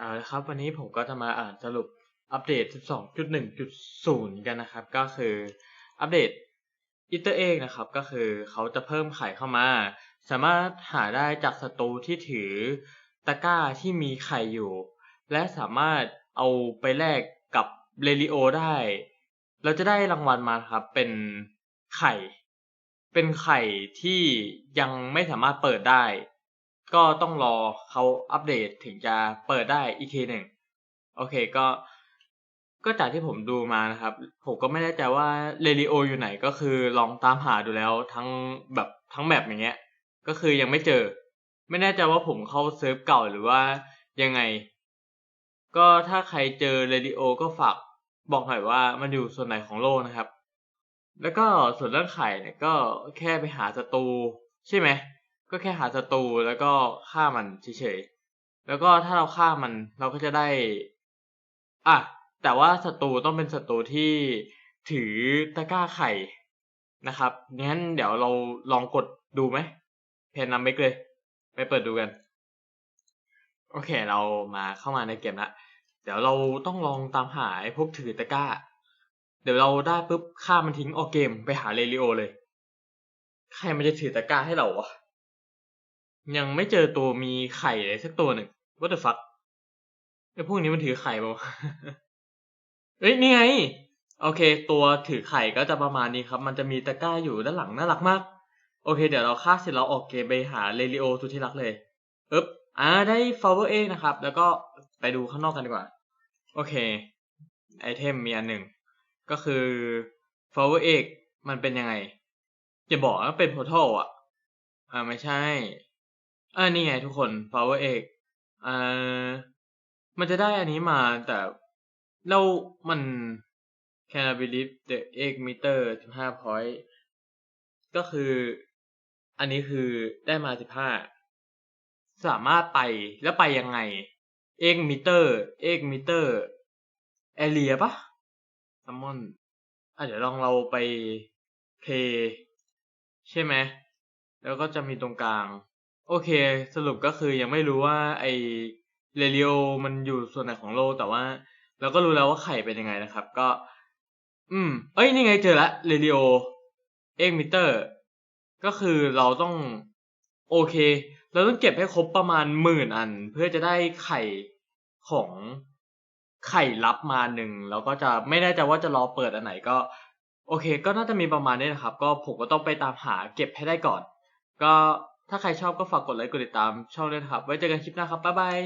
เอาละครับ วันนี้ผมก็จะมาอ่านสรุปอัปเดต 12.1.0 กันนะครับ ก็คืออัปเดตอิตเตอร์เอกนะครับ ก็คือเขาจะเพิ่มไข่เข้ามา สามารถหาได้จากศัตรูที่ถือตะกร้าที่มีไข่อยู่ และสามารถเอาไปแลกกับเรลิโอได้ เราจะได้รางวัลมาครับ เป็นไข่ เป็นไข่ที่ยังไม่สามารถเปิดได้ ก็ต้องรอเขาอัปเดตถึงจะเปิดได้อีกทีหนึ่งโอเคก็ก็จากที่ผมดูมานะครับ ผมก็ไม่แน่ใจว่าเรลิโออยู่ไหนก็คือลองตามหาดูแล้วทั้งแบบทั้งแมปอย่างเงี้ย ก็คือยังไม่เจอ ไม่แน่ใจว่าผมเข้าเซิร์ฟเก่าหรือว่ายังไง ก็ถ้าใครเจอเรดิโอก็ฝากบอกหน่อยว่ามันอยู่ส่วนไหนของโลกนะครับ แล้วก็ส่วนเรื่องไข่เนี่ยก็แค่ไปหาศัตรูใช่ไหม ก็แค่หาศัตรูแล้วก็ฆ่ามันเฉยๆ แล้วก็ถ้าเราฆ่ามันเราก็จะได้ อะ แต่ว่าศัตรูต้องเป็นศัตรูที่ถือตะกร้าไข่นะครับงั้นเดี๋ยวเราลองกดดูไหมเพนนัมเบกเลย ไปเปิดดูกัน โอเค เรามาเข้ามาในเกมละเดี๋ยวเราต้องลองตามหาพวกถือตะกร้า เดี๋ยวเราได้ปุ๊บฆ่ามันทิ้งออกเกมไปหาเรลิโอเลย ใครมันจะถือตะกร้าให้เราวะ ยังไม่เจอตัวมีไข่เลยสักตัวหนึ่ง what the fuck ไอ้พวกนี้มันถือไข่ปะเอ้ยนี่ไง โอเค ตัวถือไข่ก็จะประมาณนี้ครับ มันจะมีตะกร้าอยู่ด้านหลังน่ารักมาก โอเค เดี๋ยวเราฆ่าเสร็จเราออกเกมไปหาเรลิโอสุดที่รักเลยอึ๊บอ่าได้ flower egg นะครับ แล้วก็ไปดูข้างนอกกันดีกว่า โอเค ไอเทมมีอันหนึ่ง ก็คือ flower egg มันเป็นยังไง จะบอกว่าเป็น portal อะ อ่าไม่ใช่ อ่านี่ไงทุกคน flower egg อ่ามันจะได้อันนี้มาแต่เรามัน can I believe the egg meter 15 point ก็คืออันนี้คือได้มา 15 สามารถไปแล้วไปยังไงเอกมิเตอร์เอกมิเตอร์แอเรียปะซัมมอนอะเดี๋ยวลองเราไปเพย์ใช่ไหม แล้วก็จะมีตรงกลาง โอเค สรุปก็คือยังไม่รู้ว่าไอเรลิโอมันอยู่ส่วนไหนของโลกแต่ว่าเราก็รู้แล้วว่าไข่เป็นยังไงนะครับ ก็ อืม เอ้ยนี่ไงเจอละเรลิโอเอ็กมิเตอร์ก็คือเราต้อง โอเค เราต้องเก็บให้ครบประมาณหมื่นอัน เพื่อจะได้ไข่ของไข่ลับมาหนึ่งแล้วก็จะไม่แน่ใจว่าจะรอเปิดอันไหนก็ โอเค ก็น่าจะมีประมาณนี้นะครับ ก็ผมก็ต้องไปตามหาเก็บให้ได้ก่อน ก็ ถ้าใครชอบก็ฝากกดไลค์กดติดตามช่องด้วยนะครับ ไว้เจอกันคลิปหน้าครับ บ๊ายบาย